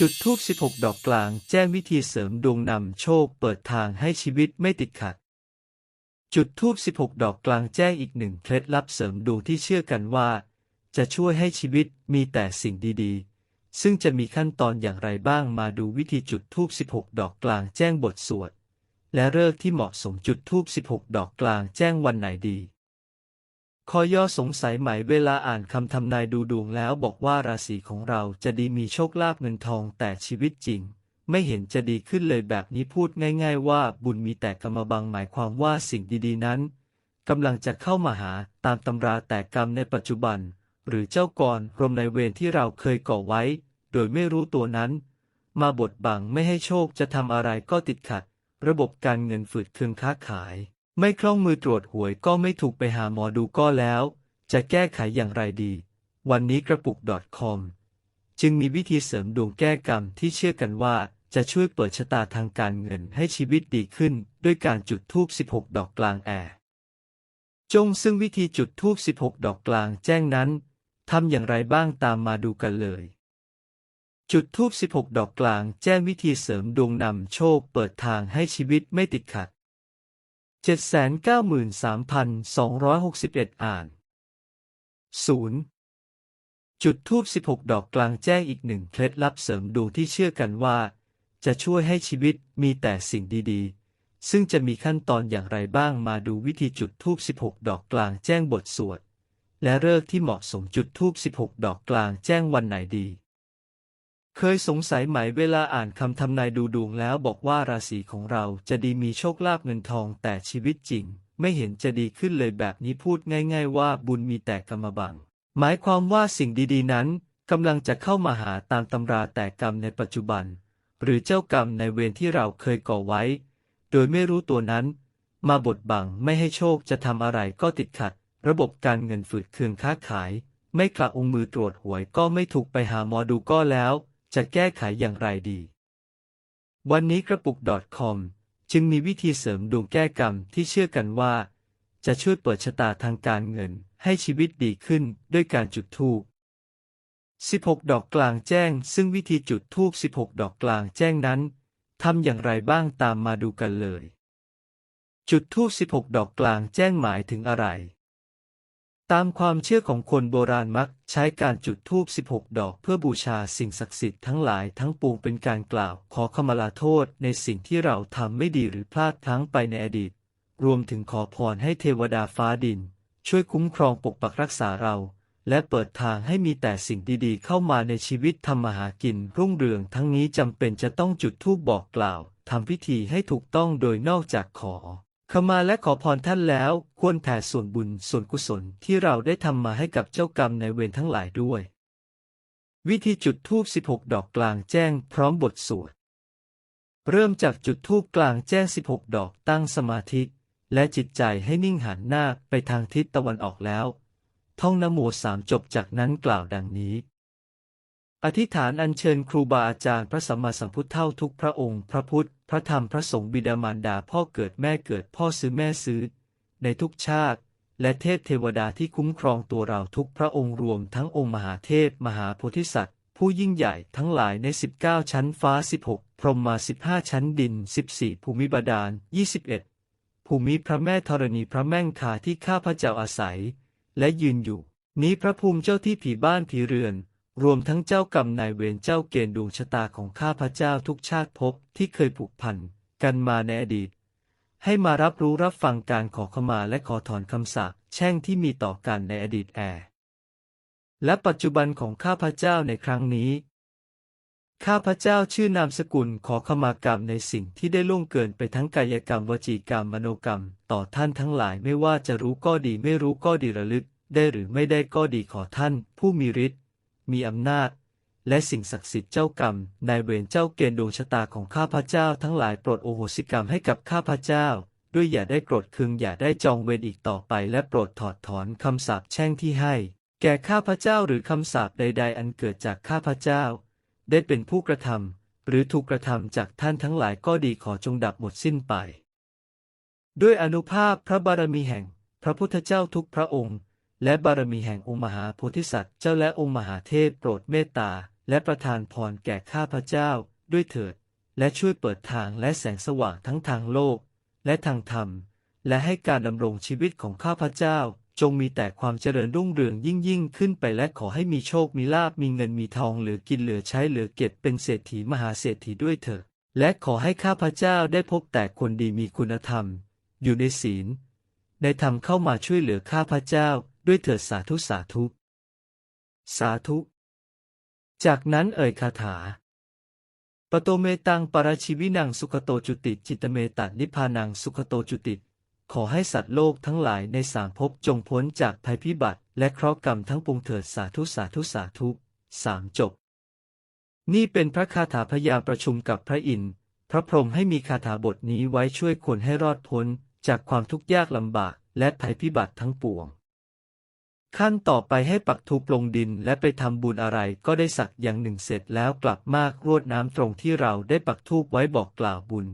จุดทูบ16 ดอกกลางแจ้งวิธีเสริมดวงนำโชคเปิดทางให้ชีวิตไม่ติดขัด จุดทูบ16 ดอกกลางแจ้งอีกหนึ่งเคล็ดลับเสริมดวงที่เชื่อกันว่า จะช่วยให้ชีวิตมีแต่สิ่งดีๆ ซึ่งจะมีขั้นตอนอย่างไรบ้างมาดูวิธีจุดทูบ16 ดอกกลางแจ้งบทสวด และเลิกษ์ที่เหมาะสมจุดทูบ16 ดอกกลางแจ้งวันไหนดี คอย่อสงสัยไหมเวลาอ่านคำทำนายดูดวงแล้วบอกว่าราศีของเราจะดีมีโชคลาภเงินทองแต่ชีวิตจริง ไม่เห็นจะดีขึ้นเลยแบบนี้พูดง่าย ๆ ว่าบุญมีแต่กรรมบังหมายความว่าสิ่งดีๆนั้นกำลังจะเข้ามาหาตามตำราแต่กรรมในปัจจุบัน หรือเจ้ากรรมในเวรที่เราเคยก่อไว้ โดยไม่รู้ตัวนั้น มาบดบังไม่ให้โชคจะทำอะไรก็ติดขัด ระบบการเงินฝืดเคืองค้าขาย ไม่คล่องมือตรวจหวยก็ไม่ถูกไปหาหมอดูก็แล้ว จะแก้ไขอย่างไรดี วันนี้กระปุก .com จึงมีวิธีเสริมดวงแก้กรรมที่เชื่อกันว่าจะช่วยเปิดชะตาทางการเงินให้ชีวิตดีขึ้น ด้วยการจุดธูป 16 ดอกกลางแอร์จงซึ่งวิธีจุดธูป 16 ดอกกลางแจ้งนั้นทำอย่างไรบ้างตามมาดูกันเลย จุดธูป 16 ดอกกลางแจ้งวิธีเสริมดวงนำโชคเปิดทางให้ชีวิตไม่ติดขัด 793,261 อ่าน 0. จุดทูบ16 ดอกกลางแจ้งอีกหนึ่งเคล็ดลับเสริมดวงที่เชื่อกันว่า จะช่วยให้ชีวิตมีแต่สิ่งดีๆ ซึ่งจะมีขั้นตอนอย่างไรบ้างมาดูวิธีจุดทูบ16 ดอกกลางแจ้งบทสวด และเลิกที่เหมาะสมจุดทูบ16 ดอกกลางแจ้งวันไหนดี เคยสงสัยไหมเวลาอ่านคำทำนายดูดวงแล้วบอกว่าราศีของเราจะดีมีโชคลาภเงินทองแต่ชีวิตจริง ไม่เห็นจะดีขึ้นเลยแบบนี้พูดง่าย ๆ ว่าบุญมีแต่กรรมบัง หมายความว่าสิ่งดีๆ นั้นกำลังจะเข้ามาหาตามตำราแต่กรรมในปัจจุบัน หรือเจ้ากรรมในเวรที่เราเคยก่อไว้ โดยไม่รู้ตัวนั้น มาบดบังไม่ให้โชคจะทำอะไรก็ติดขัด ระบบการเงินฝืดเคืองค้าขาย ไม่กลับองมือตรวจหวยก็ไม่ถูกไปหาหมอดูก็แล้ว จะแก้ไขอย่างไรดี วันนี้กระปุก .com จึงมีวิธีเสริมดวงแก้กรรมที่เชื่อกันว่า จะช่วยเปิดชะตาทางการเงินให้ชีวิตดีขึ้นด้วยการจุดธูป16 ดอกกลางแจ้ง ซึ่งวิธีจุดธูป16 ดอกกลางแจ้งนั้นทำอย่างไรบ้างตามมาดูกันเลย จุดธูป16 ดอกกลางแจ้งหมายถึงอะไร ตามความเชื่อของคนโบราณมักใช้การจุดธูป 16 ดอก เพื่อบูชาสิ่งศักดิ์สิทธิ์ทั้งหลายทั้งปวงเป็นการกล่าว ขอขมาลาโทษในสิ่งที่เราทำไม่ดีหรือพลาดพลั้งไปในอดีต รวมถึงขอพรให้เทวดาฟ้าดิน ช่วยคุ้มครองปกปักรักษาเรา และเปิดทางให้มีแต่สิ่งดีๆ เข้ามาในชีวิตทำมาหากิน รุ่งเรืองทั้งนี้จำเป็นจะต้องจุดธูปบอกกล่าวทำพิธีให้ถูกต้องโดยนอกจากขอ ขมาและขอพรท่านแล้ว ควรแผ่ส่วนบุญส่วนกุศลที่เราได้ทำมาให้กับเจ้ากรรมในเวรทั้งหลายด้วย วิธีจุดธูป16 ดอกกลางแจ้งพร้อมบทสวด เริ่มจากจุดธูปกลางแจ้ง 16 ดอกตั้งสมาธิ และจิตใจให้นิ่งหันหน้าไปทางทิศตะวันออกแล้ว ท่องนโมสามจบจากนั้นกล่าวดังนี้ อธิษฐานอัญเชิญครูบาอาจารย์พระสัมมาสัมพุทธเท่าทุกพระองค์ พระพุทธ พระธรรมพระสงฆ์บิดามารดาพ่อเกิดแม่เกิดพ่อซื้อแม่ซื้อ ในทุกชาติ และเทพเทวดาที่คุ้มครองตัวเราทุกพระองค์รวมทั้งองค์มหาเทพมหาโพธิสัตว์ ผู้ยิ่งใหญ่ทั้งหลายใน 19 ชั้นฟ้า 16 พรหมมา 15 ชั้นดิน 14 ภูมิบาดาล 21 ภูมิพระแม่ธรณีพระแม่งคาที่ข้าพระเจ้าอาศัย และยืนอยู่ นี้พระภูมิเจ้าที่ผีบ้านผีเรือน รวมทั้งเจ้ากรรมนายเวรเจ้าเกณฑ์ดวงชะตาของข้าพระเจ้าทุกชาติภพที่เคยผูกพันกันมาในอดีต ให้มารับรู้รับฟังการขอขมาและขอถอนคำสาปแช่งที่มีต่อกันในอดีตแอและปัจจุบันของข้าพเจ้าในครั้งนี้ ข้าพเจ้าชื่อนามสกุลขอขมากรรมในสิ่งที่ได้ล่วงเกินไปทั้งกายกรรมวจีกรรมมโนกรรม ต่อท่านทั้งหลายไม่ว่าจะรู้ก็ดีไม่รู้ก็ดีระลึก ได้หรือไม่ได้ก็ดีขอท่าน ผู้มีฤทธิ์ มีอำนาจ และสิ่งศักดิ์สิทธิ์เจ้ากรรมนายเวรเจ้าเกณฑ์ดวงชะตาของข้าพเจ้าทั้งหลายโปรดโอโหสิกรรมให้กับข้าพเจ้า ด้วยอย่าได้โกรธเคืองอย่าได้จองเวรอีกต่อไป และโปรดถอดถอนคำสาปแช่งที่ให้ แก่ข้าพเจ้าหรือคำสาปใด ๆ อันเกิดจากข้าพเจ้า ได้เป็นผู้กระทำหรือถูกกระทำจากท่านทั้งหลายก็ดีขอจงดับหมดสิ้นไป ด้วยอนุภาพพระบารมีแห่ง พระพุทธเจ้าทุกพระองค์ และบารมีแห่งองค์มหาโพธิสัตว์เจ้าและองค์มหาเทพโปรดเมตตา และประทานพรแก่ข้าพเจ้า ด้วยเถิด และช่วยเปิดทางและแสงสว่างทั้งทางโลก และทางธรรม และให้การดำรงชีวิตของข้าพเจ้า จงมีแต่ความเจริญรุ่งเรืองยิ่งยิ่งขึ้นไปและขอให้มีโชคมีลาบมีเงินมีทองเหลือกินเหลือใช้เหลือเก็บเป็นเศรษฐีมหาเศรษฐีด้วยเถิดและขอให้ข้าพเจ้าได้พบแต่คนดีมีคุณธรรม อยู่ในศีล ในธรรมเข้ามาช่วยเหลือข้าพเจ้า ด้วยเถิดสาธุสาธุ สาธุ จากนั้นเอ่ยคาถา ปโตเมตังปรชิวินังสุขโตจุติจิตเมตันิพพานังสุขโตจุติ ขอให้สัตว์โลกทั้งหลายในสามภพจงพ้นจากภัยพิบัติ และเคราะห์กรรมทั้งปวงเถิดสาธุสาธุสาธุสามจบ นี่เป็นพระคาถาพยามประชุมกับพระอินทร์พระพรหมให้มีคาถาบทนี้ไว้ช่วยคนให้รอดพ้นจากความทุกข์ยากลำบากและภัยพิบัติทั้งปวง ขั้นต่อไปให้ปักทุกลงดินและไปทำบุญอะไรก็ได้สักอย่างหนึ่งเสร็จแล้วกลับมากรวดน้ำตรงที่เราได้ปักทูปไว้บอกกล่าวบุญ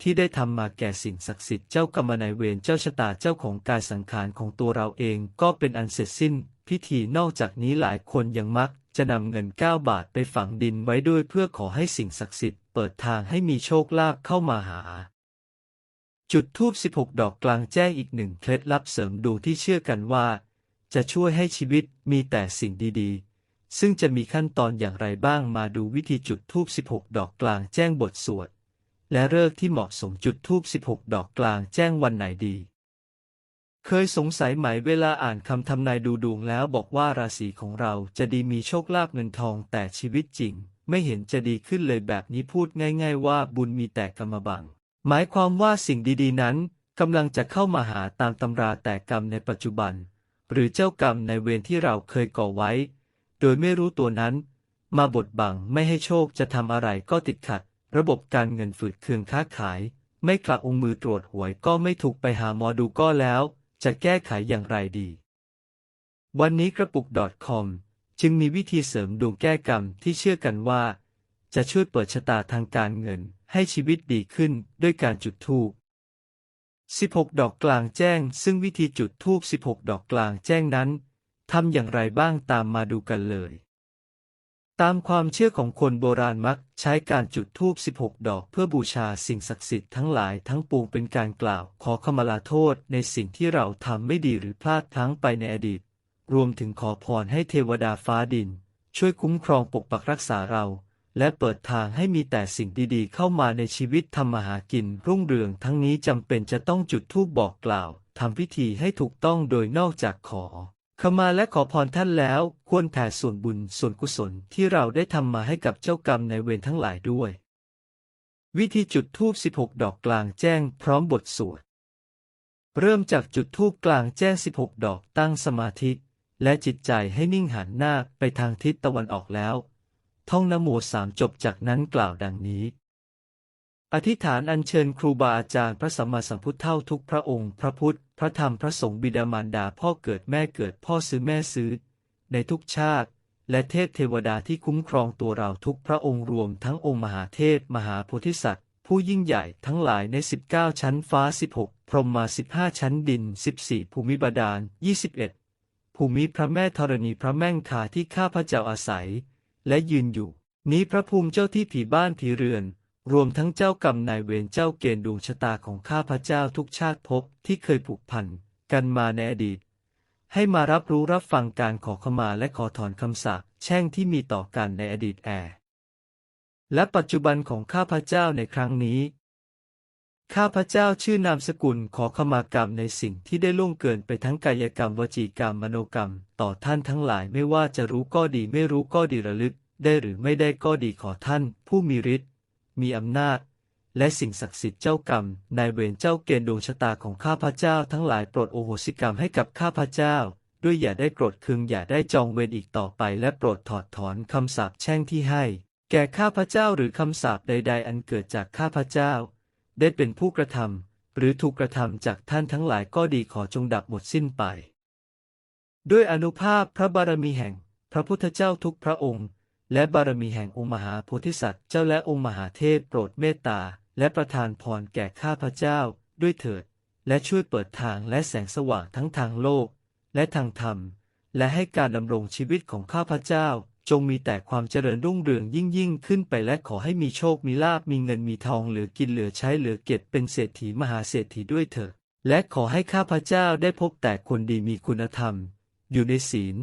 ที่ได้ทำมาแก่สิ่งศักดิ์สิทธิ์เจ้ากรรมนายเวรเจ้าชะตาเจ้าของกายสังขารของตัวเราเองก็เป็นอันเสร็จสิ้น พิธีนอกจากนี้หลายคนยังมักจะนำเงิน 9 บาทไปฝังดินไว้ด้วยเพื่อขอให้สิ่งศักดิ์สิทธิ์เปิดทางให้มีโชคลาภเข้ามาหาจุดทูบ16 ดอกกลางแจ้งอีกหนึ่งเคล็ดลับเสริมดวงที่เชื่อกันว่า จะช่วยให้ชีวิตมีแต่สิ่งดีๆ ซึ่งจะมีขั้นตอนอย่างไรบ้างมาดูวิธีจุดทูบ16 ดอกกลางแจ้งบทสวด และเลิกที่เหมาะสมจุดทูบ16 ดอกกลางแจ้งวันไหนดี เคยสงสัยไหมเวลาอ่านคำทำนายดูดวงแล้วบอกว่าราศีของเราจะดีมีโชคลาภเงินทองแต่ชีวิตจริง ไม่เห็นจะดีขึ้นเลยแบบนี้พูดง่าย ๆ ว่าบุญมีแต่กรรมบัง หมายความว่าสิ่งดีๆ นั้นกำลังจะเข้ามาหาตามตำราแต่กรรมในปัจจุบัน หรือเจ้ากรรมในเวรที่เราเคยก่อไว้ โดยไม่รู้ตัวนั้น มาบดบังไม่ให้โชคจะทำอะไรก็ติดขัด ระบบการเงินฝืดเคืองค้าขาย ไม่กลับองค์มือตรวจหวยก็ไม่ถูกไปหาหมอดูก็แล้ว จะแก้ไขอย่างไรดี วันนี้กระปุก .com จึงมีวิธีเสริมดวงแก้กรรมที่เชื่อกันว่า จะช่วยเปิดชะตาทางการเงินให้ชีวิตดีขึ้นด้วยการจุดธูป 16 ดอกกลางแจ้ง ซึ่งวิธีจุดธูป 16 ดอกกลางแจ้งนั้นทำอย่างไรบ้างตามมาดูกันเลย ตามความเชื่อของคนโบราณมักใช้การจุดธูป 16 ดอกเพื่อบูชาสิ่งศักดิ์สิทธิ์ทั้งหลายทั้งปวงเป็นการกล่าว ขอขมาลาโทษในสิ่งที่เราทำไม่ดีหรือพลาดพลั้งไปในอดีต รวมถึงขอพรให้เทวดาฟ้าดิน ช่วยคุ้มครองปกปักรักษาเรา และเปิดทางให้มีแต่สิ่งดีๆ เข้ามาในชีวิตทำมาหากินรุ่งเรืองทั้งนี้จำเป็นจะต้องจุดธูปบอกกล่าวทำพิธีให้ถูกต้องโดยนอกจากขอขมาและขอพรท่านแล้ว ควรแผ่ส่วนบุญส่วนกุศลที่เราได้ทำมาให้กับเจ้ากรรมในเวรทั้งหลายด้วย วิธีจุดธูป 16 ดอกกลางแจ้งพร้อมบทสวด เริ่มจากจุดธูปกลางแจ้ง 16 ดอกตั้งสมาธิ และจิตใจให้นิ่งหันหน้าไปทางทิศตะวันออกแล้ว ท่องนะโมสามจบจากนั้นกล่าวดังนี้ อธิษฐานอัญเชิญครูบาอาจารย์พระสัมมาสัมพุทธเท่าทุกพระองค์ พระพุทธ พระธรรมพระสงฆ์บิดามารดาพ่อเกิดแม่เกิดพ่อซื้อแม่ซื้อ ในทุกชาติ และเทพเทวดาที่คุ้มครองตัวเราทุกพระองค์รวมทั้งองค์มหาเทพมหาโพธิสัตว์ ผู้ยิ่งใหญ่ทั้งหลายใน 19 ชั้นฟ้า 16 พรหมมา 15 ชั้นดิน 14 ภูมิบาดาล 21 ภูมิพระแม่ธรณีพระแม่งคาที่ข้าพระเจ้าอาศัย และยืนอยู่ นี้พระภูมิเจ้าที่ผีบ้านผีเรือน รวมทั้งเจ้ากรรมนายเวรเจ้าเกณฑ์ดวงชะตาของข้าพระเจ้าทุกชาติภพที่เคยผูกพันกันมาในอดีต ให้มารับรู้รับฟังการขอขมาและขอถอนคำสาปแช่งที่มีต่อกันในอดีตแอและปัจจุบันของข้าพเจ้าในครั้งนี้ ข้าพเจ้าชื่อนามสกุลขอขมากรรมในสิ่งที่ได้ล่วงเกินไปทั้งกายกรรมวจีกรรมมโนกรรม ต่อท่านทั้งหลายไม่ว่าจะรู้ก็ดีไม่รู้ก็ดีระลึก ได้หรือไม่ได้ก็ดีขอท่าน ผู้มีฤทธิ์มีอำนาจ และสิ่งศักดิ์สิทธิ์เจ้ากรรมนายเวรเจ้าเกณฑ์ดวงชะตาของข้าพเจ้าทั้งหลายโปรดโอโหสิกรรมให้กับข้าพเจ้า ด้วยอย่าได้โกรธเคืองอย่าได้จองเวรอีกต่อไป และโปรดถอดถอนคำสาปแช่งที่ให้ แก่ข้าพเจ้าหรือคำสาปใด ๆ อันเกิดจากข้าพเจ้า ได้เป็นผู้กระทำหรือถูกกระทำจากท่านทั้งหลายก็ดีขอจงดับหมดสิ้นไป ด้วยอนุภาพพระบารมีแห่งพระพุทธเจ้าทุกพระองค์ และบารมีแห่งองค์มหาโพธิสัตว์เจ้าและองค์มหาเทพโปรดเมตตา และประทานพรแก่ข้าพเจ้า ด้วยเถิด และช่วยเปิดทางและแสงสว่างทั้งทางโลก และทางธรรม และให้การดำรงชีวิตของข้าพเจ้า จงมีแต่ความเจริญรุ่งเรืองยิ่งยิ่งขึ้นไปและขอให้มีโชคมีลาบมีเงินมีทองเหลือกินเหลือใช้เหลือเก็บเป็นเศรษฐีมหาเศรษฐีด้วยเถิดและขอให้ข้าพเจ้าได้พบแต่คนดีมีคุณธรรม อยู่ในศีล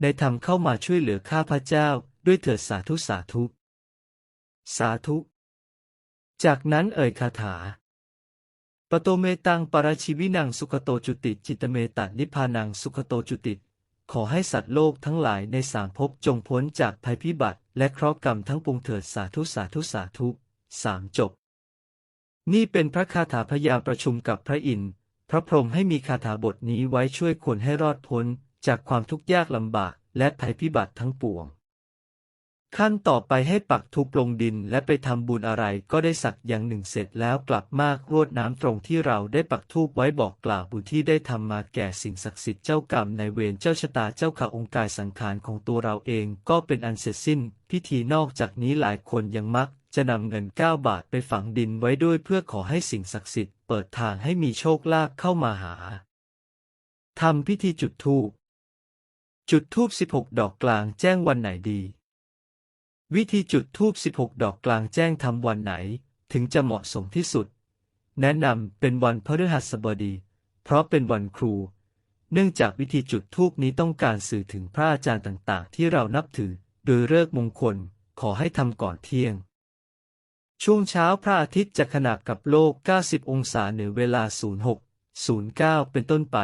ในธรรมเข้ามาช่วยเหลือข้าพเจ้าด้วยเถิดสาธุสาธุ สาธุ จากนั้นเอ่ยคาถาปโตเมตังปราชิวินังสุขโตจุติ จิตเมตันิพพานังสุขโตจุติ ขอให้สัตว์โลกทั้งหลายในสามภพจงพ้นจากภัยพิบัติและเคราะห์กรรมทั้งปวงเถิดสาธุสาธุสาธุสามจบ นี่เป็นพระคาถาพยามประชุมกับพระอินทร์พระพรหมให้มีคาถาบทนี้ไว้ช่วยคนให้รอดพ้นจากความทุกข์ยากลำบากและภัยพิบัติทั้งปวง ขั้นต่อไปให้ปักทุบลงดินและไปทำบุญอะไรก็ได้สักอย่างหนึ่งเสร็จแล้วกลับมากรวดน้ำตรงที่เราได้ปักทูบไว้บอกกล่าวบุญที่ได้ทำมาแก่สิ่งศักดิ์สิทธิ์เจ้ากรรมในเวรเจ้าชะตาเจ้าข่าองค์กายสังขารของตัวเราเองก็เป็นอันเสร็จสิ้น พิธีนอกจากนี้หลายคนยังมัก จะนำเงินเก้าบาทไปฝังดินไว้ด้วยเพื่อขอให้สิ่งศักดิ์สิทธิ์เปิดทางให้มีโชคลาภเข้ามาหาทำพิธีจุดธูปจุดธูป16 ดอกกลางแจ้งวันไหนดี วิธีจุดธูป 16 ดอกกลางแจ้งทำวันไหน ถึงจะเหมาะสมที่สุด แนะนำเป็นวันพฤหัสบดี เพราะเป็นวันครู เนื่องจากวิธีจุดธูปนี้ต้องการสื่อถึงพระอาจารย์ต่างๆ ที่เรานับถือ โดยเลิกมงคลขอให้ทำก่อนเที่ยง ช่วงเช้าพระอาทิตย์จะขนาบกับโลก 90 องศาเหนือเวลา 06 09 เป็นต้นไป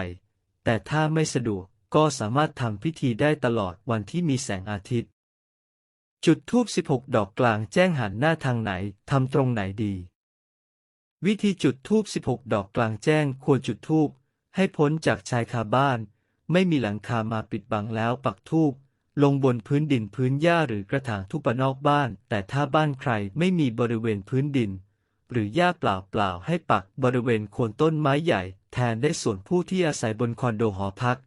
แต่ถ้าไม่สะดวกก็สามารถทำพิธีได้ตลอดวันที่มีแสงอาทิตย์ จุดธูป16 ดอกกลางแจ้งหันหน้าทางไหน ทำตรงไหนดี วิธีจุดธูป16 ดอกกลางแจ้งควรจุดธูปให้พ้นจากชายคาบ้าน ไม่มีหลังคามาปิดบังแล้วปักธูปลงบนพื้นดินพื้นหญ้าหรือกระถางทุบนอกบ้าน แต่ถ้าบ้านใครไม่มีบริเวณพื้นดิน หรือหญ้าเปล่าๆให้ปักบริเวณโคนต้นไม้ใหญ่ แทนได้ส่วนผู้ที่อาศัยบนคอนโดหอพัก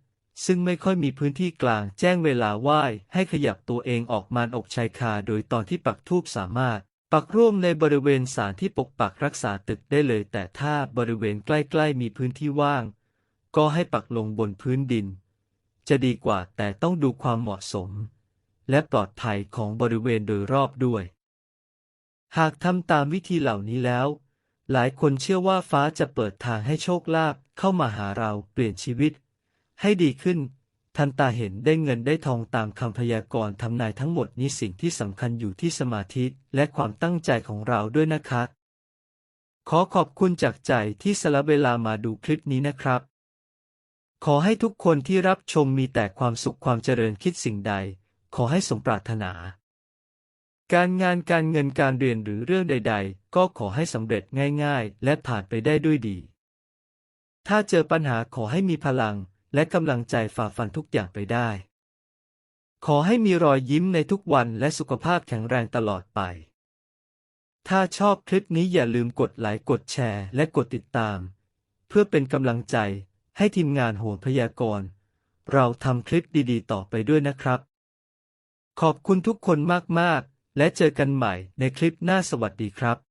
ซึ่งไม่ค่อยมีพื้นที่กลางแจ้งเวลาไหว้ให้ขยับตัวเองออกมานอกชายคาโดยตอนที่ปักทูบสามารถ ปักร่วมในบริเวณสารที่ปกปักรักษาตึกได้เลย แต่ถ้าบริเวณใกล้ๆมีพื้นที่ว่าง ก็ให้ปักลงบนพื้นดิน จะดีกว่าแต่ต้องดูความเหมาะสม และปลอดภัยของบริเวณโดยรอบด้วย หากทำตามวิธีเหล่านี้แล้วหลายคนเชื่อว่าฟ้าจะเปิดทางให้โชคลาภเข้ามาหาเราเปลี่ยนชีวิต ให้ดีขึ้น ทันตาเห็นได้เงินได้ทองตามคำพยากรณ์ทำนายทั้งหมดนี้สิ่งที่สำคัญอยู่ที่สมาธิและความตั้งใจของเราด้วยนะคะ ขอขอบคุณจากใจที่สละเวลามาดูคลิปนี้นะครับ ขอให้ทุกคนที่รับชมมีแต่ความสุขความเจริญคิดสิ่งใด ขอให้สมปรารถนาการงานการเงินการเรียนหรือเรื่องใด ๆ ก็ขอให้สำเร็จง่ายๆ และผ่านไปได้ด้วยดี ถ้าเจอปัญหาขอให้มีพลัง และกำลังใจฝ่าฟันทุกอย่างไปได้ ขอให้มีรอยยิ้มในทุกวันและสุขภาพแข็งแรงตลอดไป ถ้าชอบคลิปนี้อย่าลืมกดไลค์กดแชร์และกดติดตาม เพื่อเป็นกำลังใจให้ทีมงานโหนพยากรณ์เราทำคลิปดีๆ ต่อไปด้วยนะครับ ขอบคุณทุกคนมากๆ และเจอกันใหม่ในคลิปหน้าสวัสดีครับ